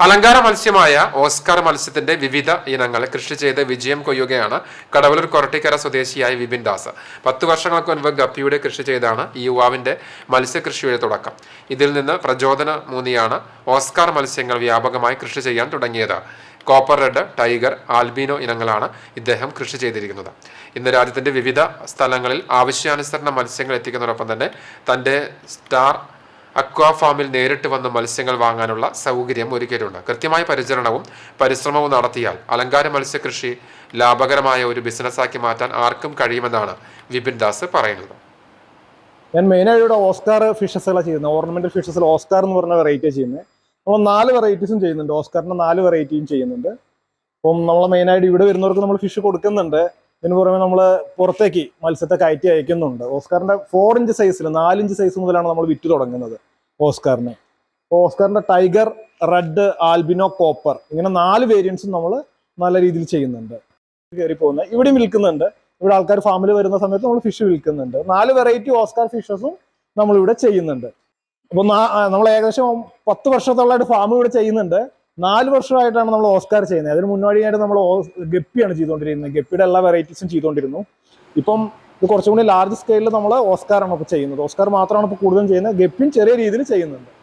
അലങ്കാര മത്സ്യമായ ഓസ്കാർ മത്സ്യത്തിന്റെ വിവിധ ഇനങ്ങൾ കൃഷി ചെയ്ത് വിജയം കൊയ്യുകയാണ് കടവലൂർ കൊരട്ടിക്കര സ്വദേശിയായ വിപിൻ ദാസ്. പത്ത് വർഷങ്ങൾക്ക് മുൻപ് ഗപ്പിയുടെ കൃഷി ചെയ്താണ് ഈ യുവാവിന്റെ മത്സ്യകൃഷിയുടെ തുടക്കം. ഇതിൽ നിന്ന് പ്രചോദന മൂന്നിയാണ് ഓസ്കാർ മത്സ്യങ്ങൾ വ്യാപകമായി കൃഷി ചെയ്യാൻ തുടങ്ങിയത്. കോപ്പർ റെഡ് ടൈഗർ ആൽബീനോ ഇനങ്ങളാണ് ഇദ്ദേഹം കൃഷി ചെയ്തിരിക്കുന്നത്. ഇന്ന് രാജ്യത്തിന്റെ വിവിധ സ്ഥലങ്ങളിൽ ആവശ്യാനുസരണ മത്സ്യങ്ങൾ എത്തിക്കുന്നതോടൊപ്പം തന്നെ തന്റെ സ്റ്റാർ അക്വാ ഫാമിൽ നേരിട്ട് വന്ന് മത്സ്യങ്ങൾ വാങ്ങാനുള്ള സൗകര്യം ഒരുക്കിയിട്ടുണ്ട്. കൃത്യമായ പരിചരണവും പരിശ്രമവും നടത്തിയാൽ അലങ്കാര മത്സ്യകൃഷി ലാഭകരമായ ഒരു ബിസിനസ്സാക്കി മാറ്റാൻ ആർക്കും കഴിയുമെന്നാണ് വിപിൻ ദാസ് പറയുന്നത്. ഞാൻ മെയിനായിട്ട് ഇവിടെ ഓസ്കാർ ഫിഷസുകളാണ് ചെയ്യുന്നത്. ഓർണമെന്റൽ ഫിഷസിൽ ഓസ്കാർ എന്ന് പറഞ്ഞ വെറൈറ്റി ചെയ്യുന്നത് അപ്പം നാല് വെറൈറ്റീസും ചെയ്യുന്നുണ്ട്. ഓസ്കാറിന്റെ നാല് വെറൈറ്റിയും ചെയ്യുന്നുണ്ട്. അപ്പം നമ്മൾ മെയിനായിട്ട് ഇവിടെ വരുന്നവർക്ക് നമ്മൾ ഫിഷ് കൊടുക്കുന്നുണ്ട്. ഇതിന് പുറമെ നമ്മൾ പുറത്തേക്ക് മത്സ്യത്തെ കയറ്റി അയക്കുന്നുണ്ട്. ഓസ്കാറിന്റെ ഫോർ ഇഞ്ച് സൈസിൽ നാലിഞ്ച് സൈസ് മുതലാണ് നമ്മൾ വിറ്റ് തുടങ്ങുന്നത്. ഓസ്കാറിന്. ഓസ്കാറിന്റെ ടൈഗർ റെഡ് ആൽബിനോ കോപ്പർ ഇങ്ങനെ നാല് വേരിയൻസും നമ്മൾ നല്ല രീതിയിൽ ചെയ്യുന്നുണ്ട്. കയറി പോകുന്നത് ഇവിടെയും വിൽക്കുന്നുണ്ട്. ഇവിടെ ആൾക്കാർ ഫാമിൽ വരുന്ന സമയത്ത് നമ്മൾ ഫിഷ് വിൽക്കുന്നുണ്ട്. നാല് വെറൈറ്റി ഓസ്കാർ ഫിഷസും നമ്മൾ ഇവിടെ ചെയ്യുന്നുണ്ട്. അപ്പോൾ നമ്മൾ ഏകദേശം പത്ത് വർഷത്തോളമായിട്ട് ഫാം ഇവിടെ ചെയ്യുന്നുണ്ട്. നാല് വർഷമായിട്ടാണ് നമ്മൾ ഓസ്കാർ ചെയ്യുന്നത്. അതിന് മുന്നോടിയായിട്ട് നമ്മൾ ഗപ്പിയാണ് ചെയ്തുകൊണ്ടിരുന്നത് ഗപ്പിയുടെ എല്ലാ വെറൈറ്റീസും ചെയ്തുകൊണ്ടിരുന്നു. ഇപ്പം ഇത് കുറച്ചും കൂടി ലാർജ് സ്കെയിലിൽ നമ്മൾ ഓസ്കാറാണ് ഇപ്പോൾ ചെയ്യുന്നത്. ഓസ്കാർ മാത്രമാണ് ഇപ്പോൾ കൂടുതലും ചെയ്യുന്നത്. ഗപ്പിൻ ചെറിയ രീതിയിൽ ചെയ്യുന്നുണ്ട്.